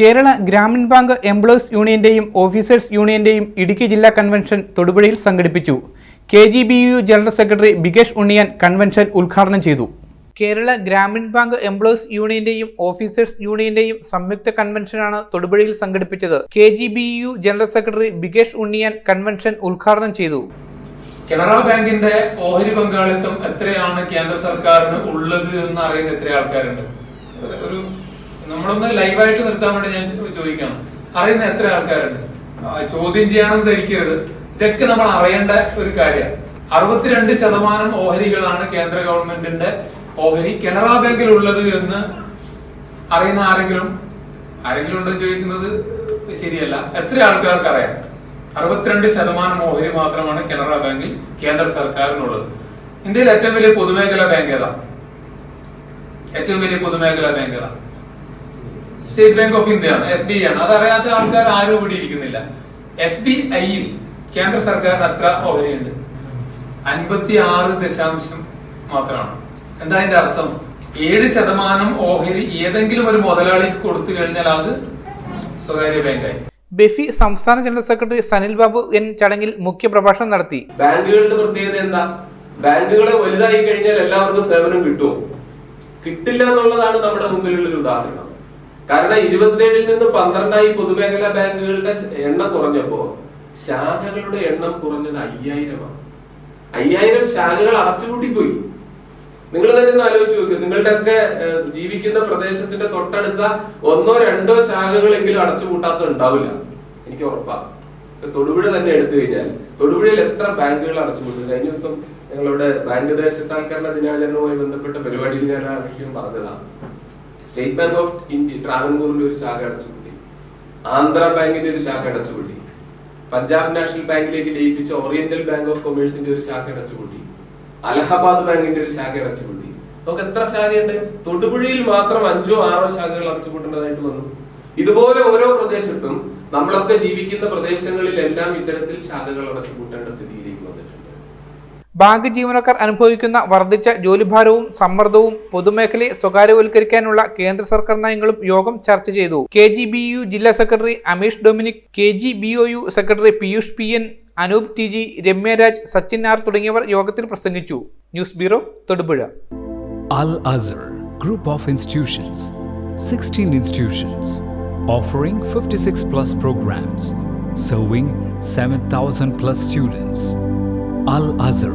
Kerala Gramin bank employees യൂണിയന്റെയും officers യൂണിയന്റെയും ഇടുക്കി ജില്ലാ കൺവെൻഷൻ തൊടുപുഴയിൽ സംഘടിപ്പിച്ചു. K G B U general secretary Bikesh Unniyan convention ഉദ്ഘാടനം ചെയ്തു. കേരള ഗ്രാമീൺ ബാങ്ക് എംപ്ലോയീസ് യൂണിയന്റെയും ഓഫീസേഴ്സ് യൂണിയന്റെയും സംയുക്ത കൺവെൻഷനാണ് തൊടുപുഴയിൽ സംഘടിപ്പിച്ചത്. K G B U general secretary Bikesh Unniyan convention ഉദ്ഘാടനം ചെയ്തു. കനറ ബാങ്കിന്റെ ഓഹരി പങ്കാളിത്തം എത്രയാണ് കേന്ദ്ര സർക്കാരിന് ഉള്ളത് എന്ന് അറിയുന്ന എത്ര ആൾക്കാരുണ്ട് ഒരു- നമ്മളൊന്ന് ലൈവായിട്ട് നിർത്താൻ വേണ്ടി ഞാൻ ചോദിക്കണം. അറിയുന്ന എത്ര ആൾക്കാരുണ്ട്? ചോദ്യം ചെയ്യാണെന്ന് ധരിക്കരുത്. ഇതൊക്കെ നമ്മൾ അറിയേണ്ട ഒരു കാര്യമാണ്. അറുപത്തിരണ്ട് ശതമാനം ഓഹരികളാണ് കേന്ദ്ര ഗവൺമെന്റിന്റെ ഓഹരി കനറ ബാങ്കിൽ ഉള്ളത് എന്ന് അറിയുന്ന ആരെങ്കിലും ആരെങ്കിലും ഉണ്ടോ ചോദിക്കുന്നത്? ശരിയല്ല. എത്ര ആൾക്കാർക്ക് അറിയാം? അറുപത്തിരണ്ട് ശതമാനം ഓഹരി മാത്രമാണ് കനറ ബാങ്കിൽ കേന്ദ്ര സർക്കാരിനുള്ളത്. ഇന്ത്യയിൽ ഏറ്റവും വലിയ പൊതുമേഖലാ ബാങ്ക് ഏതാ? ഏറ്റവും വലിയ പൊതുമേഖലാ ബാങ്ക് ഏതാ? സ്റ്റേറ്റ് ബാങ്ക് ഓഫ് ഇന്ത്യ ആണ് എസ് ബി ഐ ആണ്. അതറിയാത്ത ആൾക്കാർ ആരും ഇവിടെ ഇരിക്കുന്നില്ല. എസ് ബി ഐയിൽ കേന്ദ്ര സർക്കാരിന് അത്ര ഓഹരിയുണ്ട്. അൻപത്തി ആറ് ദശാംശം മാത്രമാണ്. എന്താ അതിന്റെ അർത്ഥം? ഏഴ് ശതമാനം ഓഹരി ഏതെങ്കിലും ഒരു മുതലാളിക്ക് കൊടുത്തു കഴിഞ്ഞാൽ അത് സ്വകാര്യ ബാങ്കായി. ബെഫി സംസ്ഥാന general secretary Sanil Babu N ചടങ്ങിൽ മുഖ്യ പ്രഭാഷണം നടത്തി. ബാങ്കുകളുടെ പ്രത്യേകത എന്താ? ബാങ്കുകളെ വലുതായി കഴിഞ്ഞാൽ എല്ലാവർക്കും സേവനം കിട്ടുമോ? കിട്ടില്ല എന്നുള്ളതാണ് നമ്മുടെ മുമ്പിലുള്ള ഒരു ഉദാഹരണം. കാരണം ഇരുപത്തേഴിൽ നിന്ന് പന്ത്രണ്ടായി പൊതുമേഖലാ ബാങ്കുകളുടെ എണ്ണം കുറഞ്ഞപ്പോ ശാഖകളുടെ എണ്ണം കുറഞ്ഞത് അയ്യായിരമാണ്. അയ്യായിരം ശാഖകൾ അടച്ചുപൂട്ടിപ്പോയി. നിങ്ങൾ തന്നെ ഒന്ന് ആലോചിച്ച് നോക്കുക നിങ്ങളുടെ ഒക്കെ ജീവിക്കുന്ന പ്രദേശത്തിന്റെ തൊട്ടടുത്ത ഒന്നോ രണ്ടോ ശാഖകളെങ്കിലും അടച്ചുപൂട്ടാത്ത ഉണ്ടാവില്ല. എനിക്ക് ഉറപ്പാ. ഇപ്പൊ തൊടുപുഴ തന്നെ എടുത്തു കഴിഞ്ഞാൽ തൊടുപുഴയിൽ എത്ര ബാങ്കുകൾ അടച്ചുപൂട്ടി? കഴിഞ്ഞ ദിവസം ഞങ്ങളുടെ ബാങ്ക് ദേശസാൽക്കരണ ദിനാചരണവുമായി ബന്ധപ്പെട്ട പരിപാടിയിൽ ഞാൻ ആ വിഷയം പറഞ്ഞതാണ് സ്റ്റേറ്റ് ബാങ്ക് ഓഫ് ഇന്ത്യ ട്രാവൻകൂറിൽ ഒരു ശാഖ അടച്ചുപൂട്ടി ആന്ധ്ര ബാങ്കിന്റെ ഒരു ശാഖ അടച്ചുപൂട്ടി പഞ്ചാബ് നാഷണൽ ബാങ്കിലേക്ക് ലയിപ്പിച്ച ഓറിയന്റൽ ബാങ്ക് ഓഫ് കൊമേഴ്സിന്റെ ഒരു ശാഖ അടച്ചുപൂട്ടി അലഹബാദ് ബാങ്കിന്റെ ഒരു ശാഖ അടച്ചുപൂട്ടി നമുക്ക് എത്ര ശാഖയുണ്ട്? തൊടുപുഴയിൽ മാത്രം അഞ്ചോ ആറോ ശാഖകൾ അടച്ചുപൂട്ടേണ്ടതായിട്ട് വന്നു. ഇതുപോലെ ഓരോ പ്രദേശത്തും നമ്മളൊക്കെ ജീവിക്കുന്ന പ്രദേശങ്ങളിലെല്ലാം ഇത്തരത്തിൽ ശാഖകൾ അടച്ചുപൂട്ടേണ്ട സ്ഥിതിയിലേക്ക് വന്നിട്ടുണ്ട്. ബാങ്ക് ജീവനക്കാർ അനുഭവിക്കുന്ന വർദ്ധിച്ച ജോലിഭാരവും സമ്മർദ്ദവും പൊതുമേഖലയെ സ്വകാര്യവൽക്കരിക്കാനുള്ള കേന്ദ്ര സർക്കാർ നയങ്ങളും യോഗം ചർച്ച ചെയ്തു. കെ ജി ബി യു ജില്ലാ secretary Amish Dominic K G B O U secretary Piyush P N Anoop T G Ramyaraj Sachin R തുടങ്ങിയവർ യോഗത്തിൽ പ്രസംഗിച്ചു. News bureau Thodupuzha. Al Azhar group of institutions 16 fifty offering 56 plus programs, serving 7,000 plus students. അൽ Azhar,